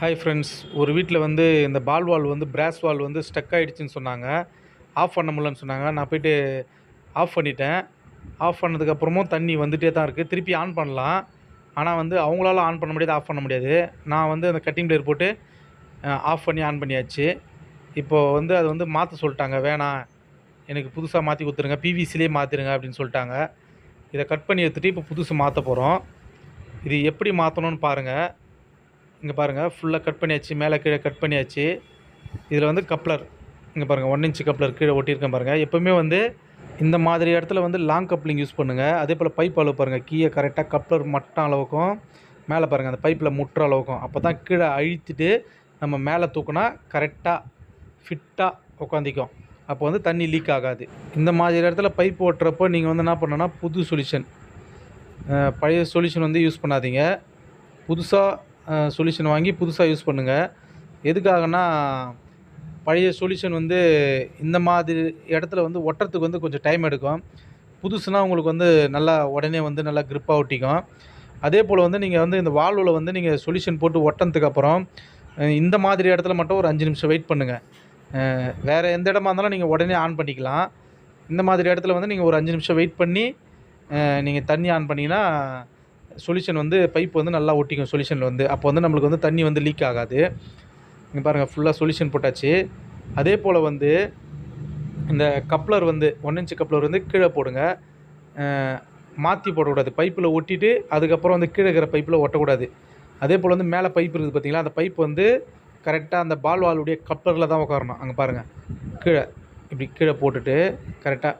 Hi friends ஒரு வீட்டில் வந்து இந்த பால் வால் வந்து பிராஸ் வால் வந்து ஸ்டக் ஆகிடுச்சின்னு சொன்னாங்க. ஆஃப் பண்ண முடியலன்னு சொன்னாங்க. நான் போயிட்டு ஆஃப் பண்ணிட்டேன். ஆஃப் பண்ணதுக்கப்புறமும் தண்ணி வந்துகிட்டே தான் இருக்குது திருப்பி ஆன் பண்ணலாம். ஆனால் வந்து அவங்களால ஆன் பண்ண முடியாது ஆஃப் பண்ண முடியாது. நான் வந்து அந்த கட்டிங் பிளேயர் போட்டு ஆஃப் பண்ணி ஆன் பண்ணியாச்சு. இப்போது வந்து அது வந்து மாற்ற சொல்லிட்டாங்க. வேணாம். எனக்கு புதுசாக மாற்றி கொடுத்துருங்க. பிவிசிலே மாற்றிடுங்க அப்படின்னு சொல்லிட்டாங்க. இதை கட் பண்ணி எடுத்துகிட்டு இப்போ புதுசு மாற்ற போகிறோம் இது எப்படி மாற்றணும்னு பாருங்கள் இங்கே பாருங்கள் ஃபுல்லாக கட் பண்ணியாச்சு மேலே கீழே கட் பண்ணியாச்சு. இதில் வந்து கப்ளர் இங்கே பாருங்கள் ஒன் இன்ச்சு கப்ளர் கீழே ஒட்டியிருக்கேன் பாருங்கள் எப்போவுமே வந்து இந்த மாதிரி இடத்துல வந்து லாங் கப்ளிங் யூஸ் பண்ணுங்கள் அதே போல் பைப் அளவு பாருங்கள் கீழே கரெக்டாக கப்ளர் மட்டம் அளவுக்கும் மேலே பாருங்கள் அந்த பைப்பில் முட்டுற அளவுக்கும். அப்போ தான் கீழே அழித்துட்டு நம்ம மேலே தூக்குனா கரெக்டாக ஃபிட்டாக உட்காந்திக்கும் அப்போ வந்து தண்ணி லீக் ஆகாது. இந்த மாதிரி இடத்துல பைப் ஓட்டுறப்போ நீங்கள் வந்து என்ன பண்ணணும்னா புது சொல்யூஷன் பழைய சொல்யூஷன் வந்து யூஸ் பண்ணாதீங்க. புதுசாக சொல்யூஷன் வாங்கி புதுசாக யூஸ் பண்ணுங்கள் எதுக்காகனா பழைய சொல்யூஷன் வந்து இந்த மாதிரி இடத்துல வந்து ஒட்டுறதுக்கு வந்து கொஞ்சம் டைம் எடுக்கும். புதுசுனால் உங்களுக்கு வந்து நல்லா உடனே வந்து நல்லா க்ரிப்பாக ஒட்டிக்கும். அதே போல் வந்து நீங்கள் வந்து இந்த வால்வில் வந்து நீங்கள் சொல்யூஷன் போட்டு ஒட்டினதுக்கப்புறம் இந்த மாதிரி இடத்துல மட்டும் ஒரு அஞ்சு நிமிஷம் வெயிட் பண்ணுங்கள் வேறு எந்த இடமா இருந்தாலும் நீங்கள் உடனே ஆன் பண்ணிக்கலாம். இந்த மாதிரி இடத்துல வந்து நீங்கள் ஒரு அஞ்சு நிமிஷம் வெயிட் பண்ணி நீங்கள் தண்ணி ஆன் பண்ணிங்கன்னா சொல்யூஷன் வந்து பைப் வந்து நல்லா ஒட்டிக்கும் சொல்யூஷனில் வந்து. அப்போ வந்து நம்மளுக்கு வந்து தண்ணி வந்து லீக் ஆகாது. இங்கே பாருங்கள் ஃபுல்லாக சொல்யூஷன் போட்டாச்சு. அதே போல் வந்து இந்த கப்ளர் வந்து ஒன் இன்ச்சு கப்ளர் வந்து கீழே போடுங்க. மாற்றி போடக்கூடாது. பைப்பில் ஒட்டிட்டு அதுக்கப்புறம் வந்து கீழே இருக்கிற பைப்பில் ஒட்டக்கூடாது. அதே போல் வந்து மேலே பைப் இருக்குது பார்த்தீங்களா அந்த பைப் வந்து கரெக்டாக அந்த பால் வாலுடைய கப்ளரில் தான் உட்காரணும் அங்கே பாருங்கள் கீழே இப்படி கீழே போட்டுட்டு கரெக்டாக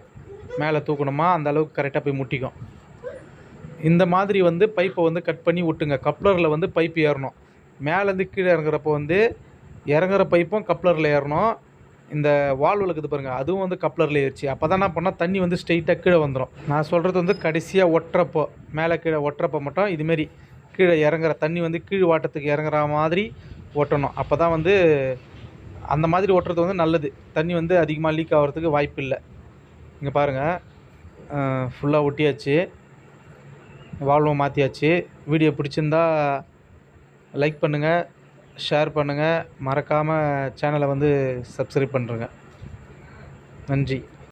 மேலே தூக்கணுமா? அந்த அளவுக்கு கரெக்டாக போய் முட்டிக்கும். இந்த மாதிரி வந்து பைப்பை வந்து கட் பண்ணி விட்டுங்க. கப்ளரில் வந்து பைப் ஏறணும். மேலேருந்து கீழே இறங்குறப்போ வந்து இறங்குற பைப்பும் கப்ளரில் ஏறணும். இந்த வால் இருக்குது பாருங்கள் அதுவும் வந்து கப்ளரில் ஏறிச்சு அப்போ தான் என்ன பண்ணால் தண்ணி வந்து ஸ்ட்ரெயிட்டாக கீழே வந்துடும் நான் சொல்கிறது வந்து கடைசியாக ஒட்டுறப்போ மேலே கீழே ஒட்டுறப்போ மட்டும் இதுமாரி கீழே இறங்குற தண்ணி வந்து கீழ் வாட்டத்துக்கு இறங்குற மாதிரி ஒட்டணும். அப்போ தான் வந்து அந்த மாதிரி ஒட்டுறது வந்து நல்லது. தண்ணி வந்து அதிகமாக லீக் ஆகிறதுக்கு வாய்ப்பு இல்லை இங்கே பாருங்கள் ஃபுல்லாக ஒட்டியாச்சு. வால்வை மாற்றியாச்சு வீடியோ பிடிச்சிருந்தா லைக் பண்ணுங்கள் ஷேர் பண்ணுங்கள் மறக்காமல் சேனலை வந்து சப்ஸ்கிரைப் பண்ணுறேங்க நன்றி.